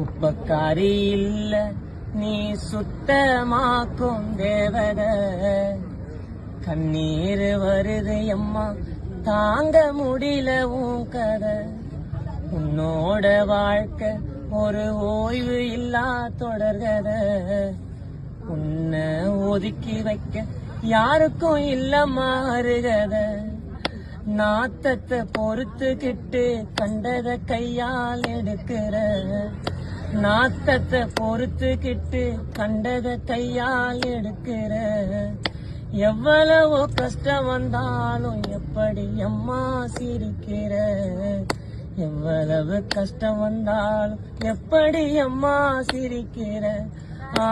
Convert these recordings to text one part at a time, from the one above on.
உப்பக்காரி இல்ல நீ சுத்தமாக்கும் தேவத. கண்ணீர் வருது அம்மா தாங்க முடியல உன் கதை. உன்னோட வாழ்க்கை ஒரு ஓய்வு இல்லா தொடர்கத. உன்னை ஒதுக்கி வைக்க யாருக்கும் இல்ல மாறுகத நாத்தத்தை பொறுத்துக்கிட்டு கண்டத கையால் எடுக்கிற. நாத்தத்தை பொறுத்துக்கிட்டு கண்டத கையால் எடுக்கிற. எவ்வளவோ கஷ்டம் வந்தாலும் எப்படி அம்மா சிரிக்கிற. எவ்வளவு கஷ்டம் வந்தாலும் எப்படி அம்மா சிரிக்கிற. ஆ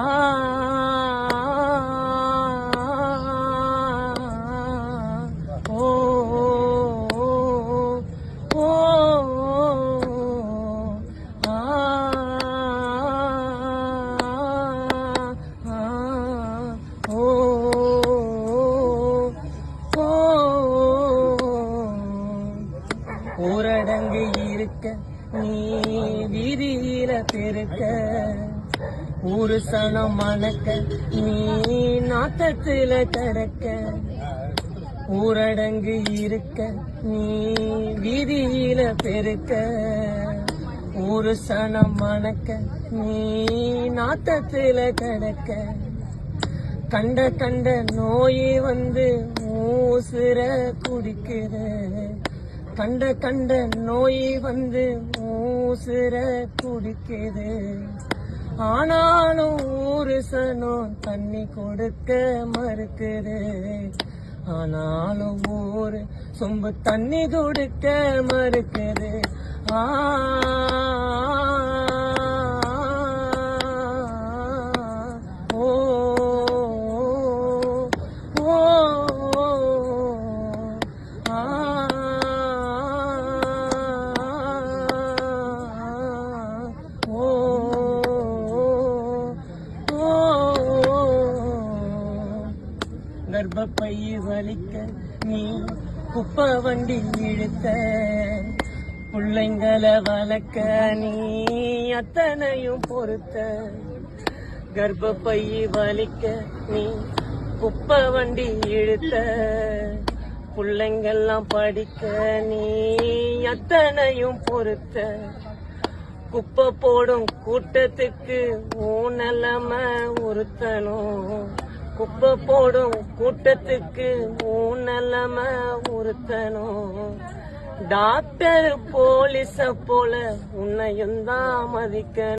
பெருக்க இருக்க நீ வீதியில பெருக்க ஒரு சனம் மணக்க நீ நாட்டத்துல கடக்க ஊரடங்கு இருக்க நீ வீதியில பெருக்க. ஒரு சனம் மணக்க நீ நாட்டத்துல கடக்க கண்ட கண்ட நோய் வந்து ஊசுர குடிக்கிற கண்ட கண்ட நோய் வந்து ஊசுர குடிக்குது. ஆனாலும் ஊரு சனம் தண்ணி கொடுக்க மறுக்குது. ஆனாலும் ஊரு சொம்பு தண்ணி கொடுக்க மறுக்குது. ஆ கர்ப்பப்பை வலிக்க நீ குப்பை வண்டி இழுத்த பிள்ளைங்களை வளர்க்க நீ அத்தனையும் பொறுத்த கர்ப்பப்பை வலிக்க நீ குப்பை வண்டி இழுத்த பிள்ளைங்கள்லாம் படிக்க நீ அத்தனையும் பொறுத்த குப்பை போடும் கூட்டத்துக்கு உன் நிலைமை உறுத்தணும். குப்பை போடும் கூட்டத்துக்கு உன் நிலைமை உறுத்தணும். டாக்டர் போலீஸ போல உன்னையும் தான் மதிக்கணும்.